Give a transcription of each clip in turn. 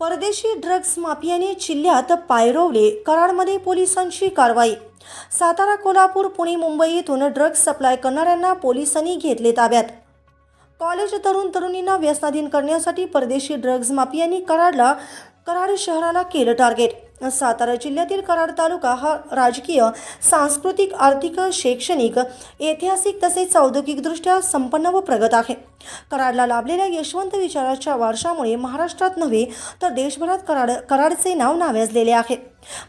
परदेशी ड्रग्ज माफियाने जिल्ह्यात पायरवले. कराडमध्ये पोलिसांची कारवाई. सातारा कोल्हापूर पुणे मुंबई येथून ड्रग्ज सप्लाय करणाऱ्यांना पोलिसांनी घेतले ताब्यात. कॉलेज तरुण तरुणींना व्यसनाधीन करण्यासाठी परदेशी ड्रग्ज माफियांनी कराडला कराड शहराला केलं टार्गेट. सातारा जिल्ह्यातील कराड तालुका हा राजकीय सांस्कृतिक आर्थिक शैक्षणिक ऐतिहासिक तसेच औद्योगिकदृष्ट्या संपन्न व प्रगत आहे. कराडला लाभलेल्या यशवंत विचाराच्या वारशामुळे महाराष्ट्रात नव्हे तर देशभरात कराड कराडचे नाव नावेजलेले आहे.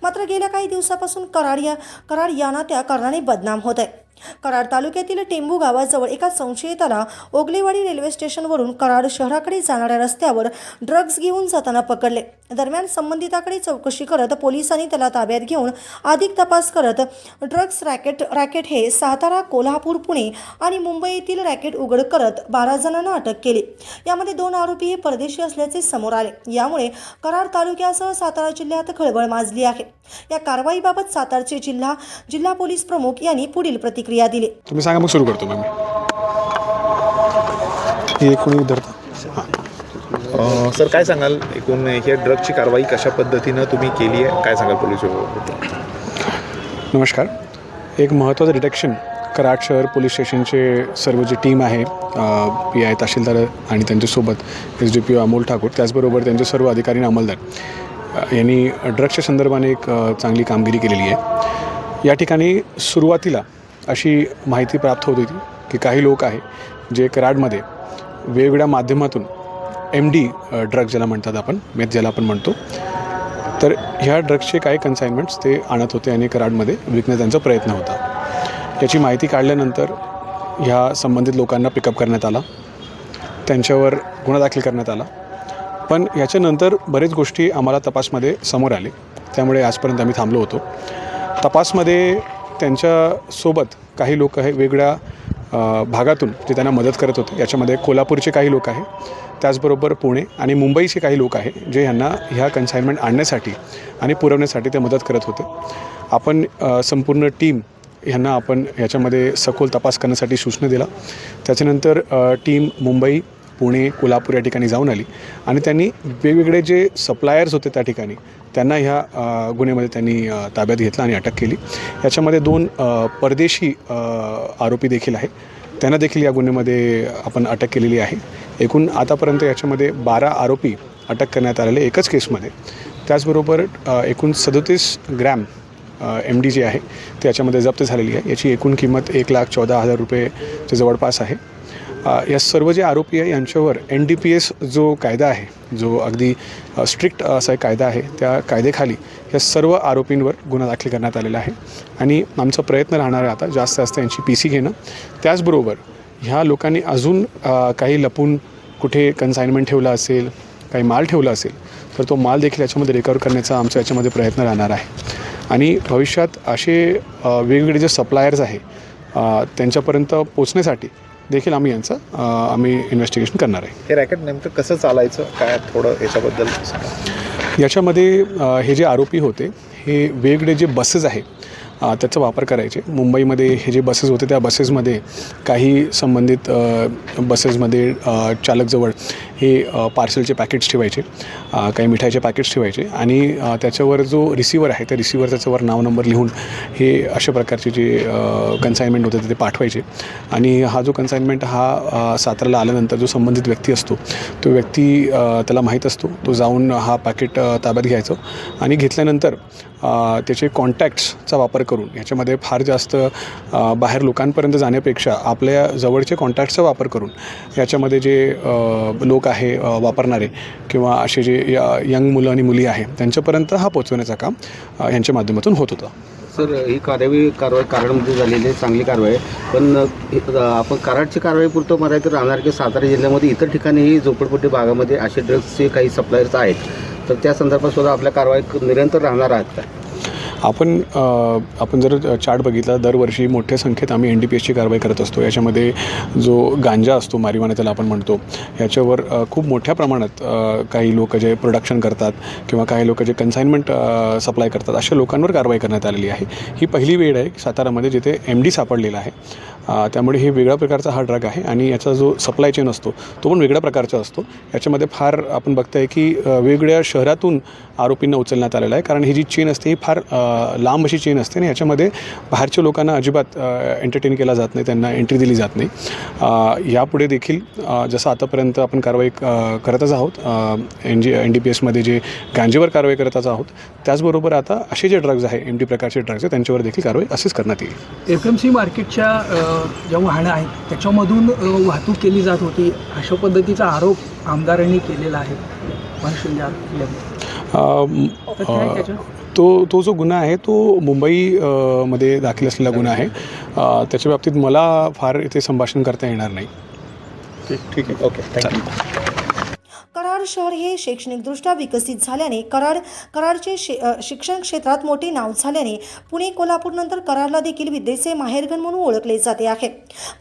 मात्र गेल्या काही दिवसापासून कराड या कराड या नात्या कारणाने बदनाम होत आहे. कराड तालुक्यातील टेंबू गावाजवळ एका संशयिताला ओगलेवाडी रेल्वे स्टेशनवरून कराड शहराकडे जाणाऱ्या रस्त्यावर ड्रग्ज घेऊन जाताना पकडले. दरम्यान संबंधिताकडे चौकशी करत पोलिसांनी त्याला ताब्यात घेऊन अधिक तपास करत ड्रग्ज रॅकेट रॅकेट हे सातारा कोल्हापूर पुणे आणि मुंबई येथील रॅकेट उघड करत बारा जणांना अटक केली. यामध्ये दोन आरोपी हे परदेशी असल्याचे समोर आले. यामुळे कराड तालुक्यासह सातारा जिल्ह्यात खळबळ माजली आहे. या कारवाईबाबत सातारचे जिल्हा जिल्हा पोलीस प्रमुख यांनी पुढील प्रतिक्रिया दिली. तुम्ही सांगा मग सुरू करतो मॅम हे कोणी विद्यार्थी हां अ, सर काय सांगाल? एकूण ह्या ड्रगची कारवाई कशा पद्धतीनं तुम्ही केली आहे? काय सांगाल पोलीस विभागाबद्दल? नमस्कार. एक महत्त्वाचं डिटेक्शन कराड शहर पोलीस स्टेशनचे सर्व जी टीम आहे पी आय तहसीलदार आणि त्यांच्यासोबत S D P O Amol Thakur त्याचबरोबर त्यांचे सर्व अधिकारी आणि अंमलदार यांनी ड्रग्सच्या संदर्भाने एक चांगली कामगिरी केलेली आहे. या ठिकाणी सुरुवातीला अशी माहिती प्राप्त होत होती की काही लोक आहे जे कराडमध्ये वेगवेगळ्या माध्यमातून एम डी ड्रग ज्याला म्हणतात आपण मेथ ज्याला आपण म्हणतो. तर ह्या ड्रग्सचे काही कन्साइनमेंट्स ते आणत होते आणि कराडमध्ये विकण्याचा प्रयत्न होता. याची माहिती काढल्यानंतर ह्या संबंधित लोकांना पिकअप करण्यात आला. त्यांच्यावर गुन्हा दाखल करण्यात आला. पण याच्यानंतर बरेच गोष्टी आम्हाला तपासमध्ये समोर आले. त्यामुळे आजपर्यंत आम्ही थांबलो होतो. तपासमध्ये त्यांच्यासोबत काही लोक हे वेगळ्या भागातून जे त्यांना मदत करत होते याच्यामध्ये कोल्हापूरचे काही लोक आहे. त्याचबरोबर पुणे आणि मुंबईचे काही लोक आहे जे ह्यांना ह्या कन्साइनमेंट आणण्यासाठी आणि पुरवण्यासाठी ते मदत करत होते. आपण संपूर्ण टीम ह्यांना आपण ह्याच्यामध्ये सखोल तपास करण्यासाठी सूचना दिला त्याच्यानंतर टीम मुंबई पुणे कोल्हापूर या ठिकाणी जाऊन आली आणि त्यांनी वेगवेगळे जे सप्लायर्स होते त्या ठिकाणी त्यांना ह्या गुन्ह्यामध्ये त्यांनी ताब्यात घेतला आणि अटक केली. याच्यामध्ये दोन परदेशी आरोपी देखील आहे त्यांना देखील या गुन्ह्यामध्ये आपण अटक केलेली आहे. एकूण आतापर्यंत याच्यामध्ये बारा आरोपी अटक करण्यात आलेले एकच केसमध्ये. त्याचबरोबर एकूण सदोतीस ग्रॅम एम डी जी आहे ती याच्यामध्ये जप्त झालेली आहे. याची एकूण किंमत एक लाख चौदा हजार रुपयेच्या जवळपास आहे. या सर्व जे आरोपी आहे यांच्यावर एन डी पी एस जो कायदा आहे जो अगदी स्ट्रिक्ट असा एक कायदा आहे त्या कायदेखाली या सर्व आरोपींवर गुन्हा दाखल करण्यात आलेला आहे. आणि आमचा प्रयत्न राहणार आहे आता जास्त जास्त यांची पी सी घेणं. त्याचबरोबर ह्या लोकांनी अजून काही लपून कुठे कन्साइनमेंट ठेवला असेल काही माल ठेवला असेल तर तो माल देखील याच्यामध्ये रिकवर करण्याचा आमचा याच्यामध्ये प्रयत्न राहणार आहे. आणि भविष्यात असे वेगवेगळे जे सप्लायर्स आहे त्यांच्यापर्यंत पोचण्यासाठी देखील आम्ही यांचं आम्ही इन्व्हेस्टिगेशन करणार आहे. हे रॅकेट नेमकं कसं चालायचं? काय थोडं याच्याबद्दल. याच्यामध्ये हे जे आरोपी होते हे वेगवेगळे जे बसेस आहे त्याचा वापर करायचे. मुंबईमध्ये हे जे बसेस होते त्या बसेसमध्ये काही संबंधित बसेसमध्ये चालकजवळ हे पार्सलचे पॅकेट्स ठेवायचे. काही मिठाईचे पॅकेट्स ठेवायचे. आणि त्याच्यावर जो रिसिवर आहे त्या रिसिवर त्याच्यावर नाव नंबर लिहून हे अशा प्रकारचे जे कन्साइनमेंट होते ते पाठवायचे. आणि हा जो कन्साइनमेंट हा साताराला आल्यानंतर जो संबंधित व्यक्ती असतो तो व्यक्ती त्याला माहीत असतो. तो जाऊन हा पॅकेट ताब्यात घ्यायचं. आणि घेतल्यानंतर त्याचे कॉन्टॅक्ट्सचा वापर करून. याच्यामध्ये फार जास्त बाहेर लोकांपर्यंत जाण्यापेक्षा आपल्या जवळचे कॉन्टॅक्टचा वापर करून याच्यामध्ये जे लोक आहे वापरणारे किंवा असे जे य- यंग मुलं आणि मुली आहे त्यांच्यापर्यंत हा पोचवण्याचं काम यांच्या माध्यमातून होत होतं. सर ही कारवाई कारवाई कराडमध्ये झालेली आहे चांगली कारवाई आहे. पण आपण कराडची कारवाई पुरतं म्हणायचं राहणार की सातारा जिल्ह्यामध्ये इतर ठिकाणीही झोपडपट्टी भागामध्ये असे ड्रग्सचे काही सप्लायर्स आहेत. तर त्या संदर्भात सुद्धा आपल्या कारवाई निरंतर राहणार आहेत का? आपण आपण जर चार्ट बघितला दरवर्षी मोठ्या संख्येत आम्ही एन डी पी एसची कारवाई करत असतो. याच्यामध्ये जो गांजा असतो मारिवाना त्याला आपण म्हणतो याच्यावर खूप मोठ्या प्रमाणात काही लोक जे प्रोडक्शन करतात किंवा काही लोक जे कन्साइनमेंट सप्लाय करतात अशा लोकांवर कारवाई करण्यात आलेली आहे. ही पहिली वेळ आहे सातारामध्ये जिथे एम डी सापडलेला आहे. त्यामुळे हे वेगळ्या प्रकारचा हा ड्रग आहे आणि याचा जो सप्लाय चेन असतो तो पण वेगळ्या प्रकारचा असतो. याच्यामध्ये फार आपण बघताय की वेगवेगळ्या शहरातून आरोपींना उचलण्यात आलेला आहे. कारण ही जी चेन असते ही फार लांब अशी चेन असते आणि याच्यामध्ये बाहेरच्या लोकांना अजिबात एंटरटेन केला जात नाही त्यांना एंट्री दिली जात नाही. यापुढे देखील जसं आतापर्यंत आपण कारवाई करतच आहोत N G N D P एसमध्ये जे गांजेवर कारवाई करतच आहोत त्याचबरोबर आता असे जे ड्रग्ज आहे एम डी प्रकारचे ड्रग्ज आहे त्यांच्यावर देखील कारवाई असेच करण्यात येईल. एफ एम सी मार्केटच्या ज्या वाहनं आहेत त्याच्यामधून वाहतूक केली जात होती. अशा पद्धतीचा आरोप आमदारांनी केलेला आहे. तो तो जो गुन्हा आहे तो मुंबई मध्ये दाखल असलेला गुन्हा आहे. त्याच्या बाबतीत मला फार इथे संभाषण करता येणार नाही. ठीक आहे. ओके थँक्यू कराड शहर हे शैक्षणिकदृष्ट्या विकसित झाल्याने कराड कराडचे शे शिक्षण क्षेत्रात मोठे नाव झाल्याने पुणे कोल्हापूरनंतर कराडला देखील विद्येचे माहेरघर म्हणून ओळखले जाते आहे.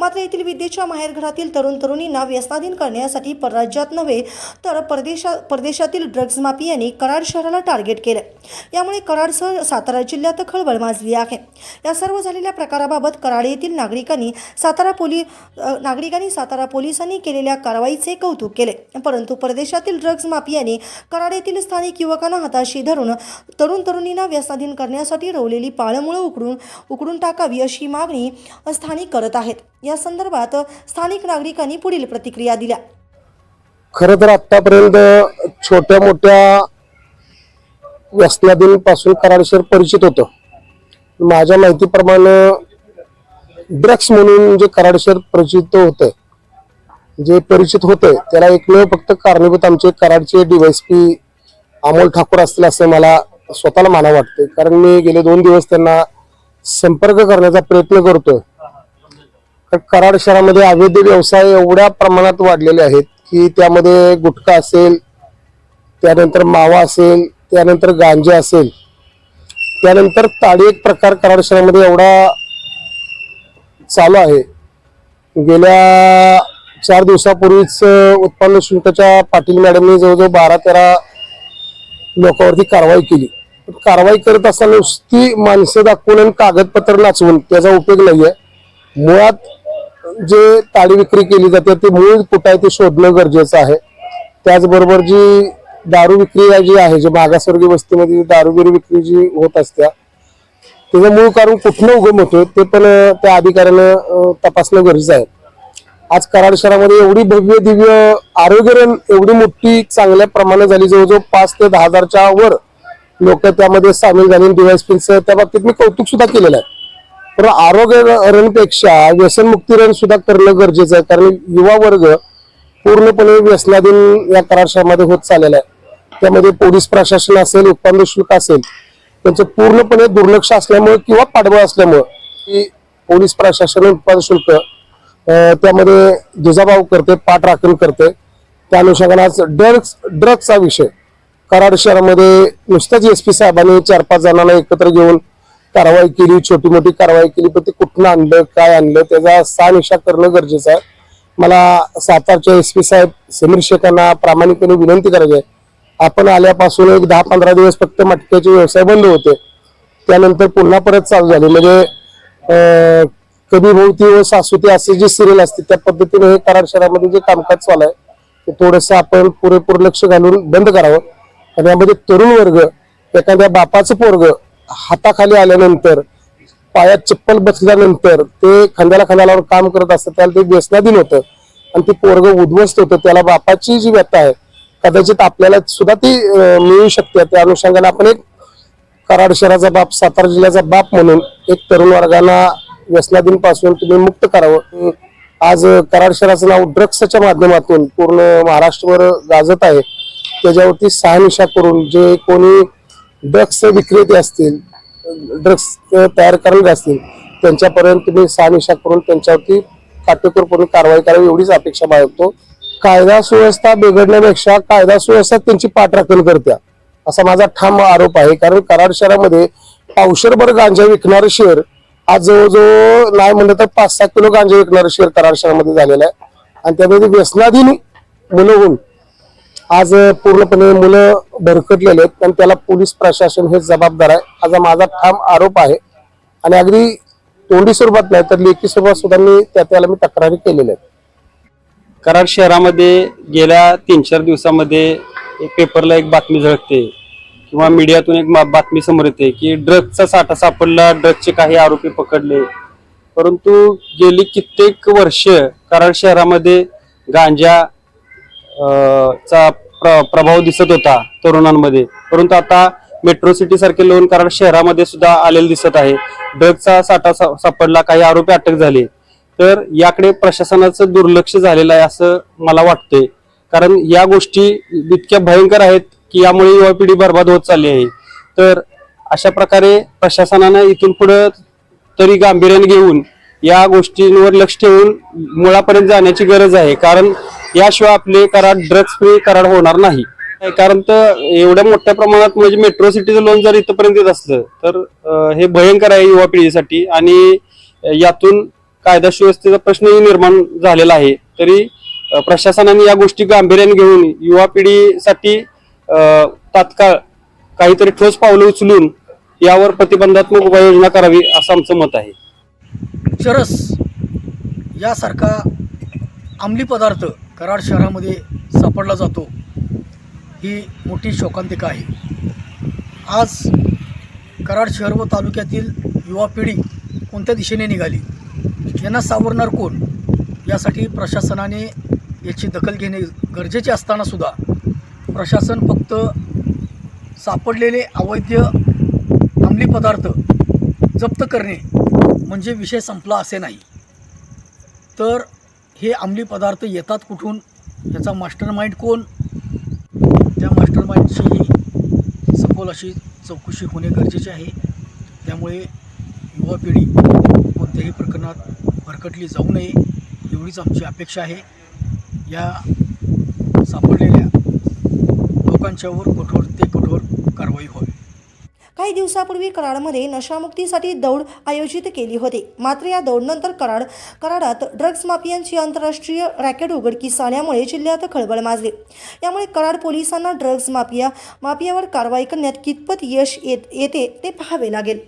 मात्र येथील विद्येच्या माहेरघरातील तरुण तरुणींना व्यसनाधीन करण्यासाठी परराज्यात नव्हे तर परदेशा परदेशातील ड्रग्ज माफियांनी कराड शहराला टार्गेट केलं. यामुळे कराडसह सातारा जिल्ह्यात खळबळ माजली आहे. या सर्व झालेल्या प्रकाराबाबत कराड येथील नागरिकांनी सातारा पोली नागरिकांनी सातारा पोलिसांनी केलेल्या कारवाईचे कौतुक केले. परंतु परदेशातील ड्रग्ज माफियाने कराड येथील स्थानिक युवकांना हाताशी धरून तरुण तरुणींना व्यसनाधीन करण्यासाठी रवलेली पाळमुळं उकडून उकडून टाकावी अशी मागणी स्थानिक करत आहेत. या संदर्भात स्थानिक नागरिकांनी पुढील प्रतिक्रिया दिल्या. खरं तर आतापर्यंत छोट्या मोठ्या व्यसनाधीनपासून कराड शहर परिचित होतं. माझ्या माहितीप्रमाणे ड्रग्स म्हणून जे कराड शहर परिचित होतं जे परिचित होते त्याला एकमेव फक्त कारणीभूत आमचे कराडचे डीवायसपी अमोल ठाकूर असतील असं मला स्वतःला मानावं वाटते कारण मी गेले दोन दिवस त्यांना संपर्क करण्याचा प्रयत्न करतोय. तर कराड शहरामध्ये अवैध व्यवसाय एवढ्या प्रमाणात वाढलेले आहेत की त्यामध्ये गुटखा असेल त्यानंतर मावा असेल त्यानंतर गांजे असेल. त्यानंतर ताडी एक प्रकार कराड शहरामध्ये एवढा चालू आहे. गेल्या चार दिवसापूर्वीच उत्पन्न शुल्काच्या पाटील मॅडमने जवळजवळ बारा तेरा लोकांवरती कारवाई केली. पण कारवाई करत असताना नुसती माणसं दाखवून आणि कागदपत्र नाचवून त्याचा उपयोग नाही आहे मुळात जे ताडी विक्री केली जाते ते मूळ कुठं आहे ते शोधणं गरजेचं आहे. त्याचबरोबर जी दारू विक्री जी आहे जी मागासवर्गीय वस्तीमध्ये जी दारूगिरी विक्री जी होत असत्या त्याचं मूळ कारण कुठलं उगम होतो ते पण त्या अधिकाऱ्यानं तपासणं गरजेचं आहे. आज कराड शहरामध्ये एवढी भव्य दिव्य आरोग्यरण एवढी मोठी चांगल्या प्रमाणात झाली. जवळजवळ पाच ते दहा हजारच्या वर लोक त्यामध्ये सामील झाले. डिवाइस त्या बाबतीत मी कौतुक सुद्धा केलेलं आहे. पण आरोग्य रणपेक्षा व्यसनमुक्ती रण सुद्धा करणं गरजेचं आहे. कारण युवा वर्ग पूर्णपणे व्यसनाधीन या कराड शहरामध्ये होत चाललेला आहे. त्यामध्ये पोलीस प्रशासन असेल उत्पन्न शुल्क असेल त्यांचं पूर्णपणे दुर्लक्ष असल्यामुळे किंवा पाठबळ असल्यामुळे की पोलीस प्रशासन उत्पादन शुल्क त्यामध्ये दुजाभाव करते पाठ राखण करते. त्या अनुषंगाने आज ड्रग्स ड्रग्सचा विषय. कराड शहरामध्ये नुसत्याच एस पी साहेबांनी चार पाच जणांना एकत्र घेऊन कारवाई केली छोटी मोठी कारवाई केली पण ते कुठनं आणलं काय आणलं त्याचा सानिशा करणं गरजेचं आहे. मला सातारच्या एस पी साहेब समीर शेखांना प्रामाणिकपणे विनंती करायची आहे. आपण आल्यापासून एक दहा पंधरा दिवस फक्त मटक्याचे व्यवसाय बंद होते. त्यानंतर पुन्हा परत चालू झाले. म्हणजे कधी भोवती व सासुती असे जे सिरियल असते त्या पद्धतीने हे कराड शहरामध्ये जे कामकाज चालू आहे ते थोडंसं आपण पुरेपूर लक्ष घालून बंद करावं. आणि यामध्ये तरुण वर्ग एखाद्या बापाचं पोरग हाताखाली आल्यानंतर पायात चप्पल बसल्यानंतर ते खांद्याला खांदा काम करत असतं त्याला ते व्यसनाधीन होतं. आणि ते पोरग उद्ध्वस्त होतं त्याला बापाची जी व्यथा आहे कदाचित आपल्याला सुद्धा ती मिळू शकते. त्या अनुषंगाने आपण एक कराड शहराचा बाप सातारा जिल्ह्याचा बाप म्हणून एक तरुण वर्गाला व्यसनाधीनपासून तुम्ही मुक्त करावं. आज कराड शहराचं नाव ड्रग्सच्या माध्यमातून पूर्ण महाराष्ट्रभर गाजत आहे. त्याच्यावरती सहानिशा करून जे कोणी ड्रग्स विक्रेते असतील ड्रग्स तयार करणारे असतील त्यांच्यापर्यंत तुम्ही सहानिशा करून त्यांच्यावरती काटेकोरपणे कारवाई करावी एवढीच अपेक्षा बाळगतो. कायदा सुव्यवस्था बिघडण्यापेक्षा कायदा सुव्यवस्था त्यांची पाठराखण करत्या असा माझा ठाम आरोप आहे. कारण कराड शहरामध्ये पावशरभर गांजा विकणारं शहर आज जवळजवळ नाही म्हणलं तर पाच सहा किलो गांजा विकणार शेर कराड शहरामध्ये झालेलं आहे. आणि त्यामध्ये व्यसनाधीन मुलं होऊन आज पूर्णपणे मुलं भरकटलेले आहेत. आणि त्याला पोलीस प्रशासन हे जबाबदार आहे. आज माझा ठाम आरोप आहे आणि अगदी तोंडी स्वरूपात नाही तर लेखी स्वरूपात सुद्धा मी त्या त्याला मी तक्रारी केलेल्या आहेत. कराड शहरामध्ये गेल्या तीन चार दिवसामध्ये एक पेपरला एक बातमी झळकते. किंवा मीडियातून एक मा- बातमी समोर येते की ड्रगचा साठा सापडला ड्रगचे काही आरोपी पकडले. परंतु गेली कित्येक वर्ष कराड शहरामध्ये गांजा चा प्र- प्रभाव दिसत होता तरुणांमध्ये. परंतु आता मेट्रो सिटी सारखे लोन कराड शहरामध्ये सुद्धा आलेले दिसत आहे. ड्रगचा साठा सा- सापडला काही आरोपी अटक झाले. तर याकडे प्रशासनाचं दुर्लक्ष झालेलं आहे असं मला वाटतंय. कारण या गोष्टी इतक्या भयंकर आहेत की यामुळे युवा पिढी बर्बाद होत चालली आहे. तर अशा प्रकारे प्रशासनानं इथून पुढं तरी गांभीर्याने घेऊन या गोष्टींवर लक्ष ठेवून मुळापर्यंत जाण्याची गरज आहे. कारण याशिवाय आपले कराड ड्रग्ज फ्री कराड होणार नाही. कारण तर एवढ्या मोठ्या प्रमाणात म्हणजे मेट्रो सिटीचं लोन जर इथपर्यंत येत असलं तर हे भयंकर आहे युवा पिढीसाठी आणि यातून कायदा सुव्यवस्थेचा प्रश्नही निर्माण झालेला आहे. तरी प्रशासनाने या गोष्टी गांभीर्याने घेऊन युवा पिढीसाठी तात्काळ काहीतरी ठोस पावलं उचलून यावर प्रतिबंधात्मक उपाययोजना करावी असं आमचं मत आहे. चरस यासारखा अंमली पदार्थ कराड शहरामध्ये सापडला जातो ही मोठी शोकांतिका आहे. आज कराड शहर व तालुक्यातील युवा पिढी कोणत्या दिशेने निघाली? यांना सावरणार कोण? यासाठी प्रशासनाने याची दखल घेणे गरजेचे असतानासुद्धा प्रशासन फक्त सापडलेले अवैध अंमली पदार्थ जप्त करणे म्हणजे विषय संपला असे नाही. तर हे अंमली पदार्थ येतात कुठून? याचा मास्टर माइंड कोण? त्या मास्टर माइंडचीही सखोल अशी चौकशी होणे गरजेचे आहे. त्यामुळे युवा पिढी कोणत्याही प्रकरणात भरकटली जाऊ नये एवढीच आमची अपेक्षा आहे. या सापडलेल्या लोकांच्यावर कठोर ते कठोर कारवाई होईल काही दिवसापूर्वी कराडमध्ये नशामुक्तीसाठी दौड आयोजित केली होती. मात्र या दौडनंतर कराड कराडात ड्रग्ज माफियांची आंतरराष्ट्रीय रॅकेट उघडकीस आल्यामुळे जिल्ह्यात खळबळ माजली. यामुळे कराड पोलिसांना ड्रग्ज माफिया माफियावर कारवाई करण्यात कितपत यश येत येते ते पाहावे लागेल.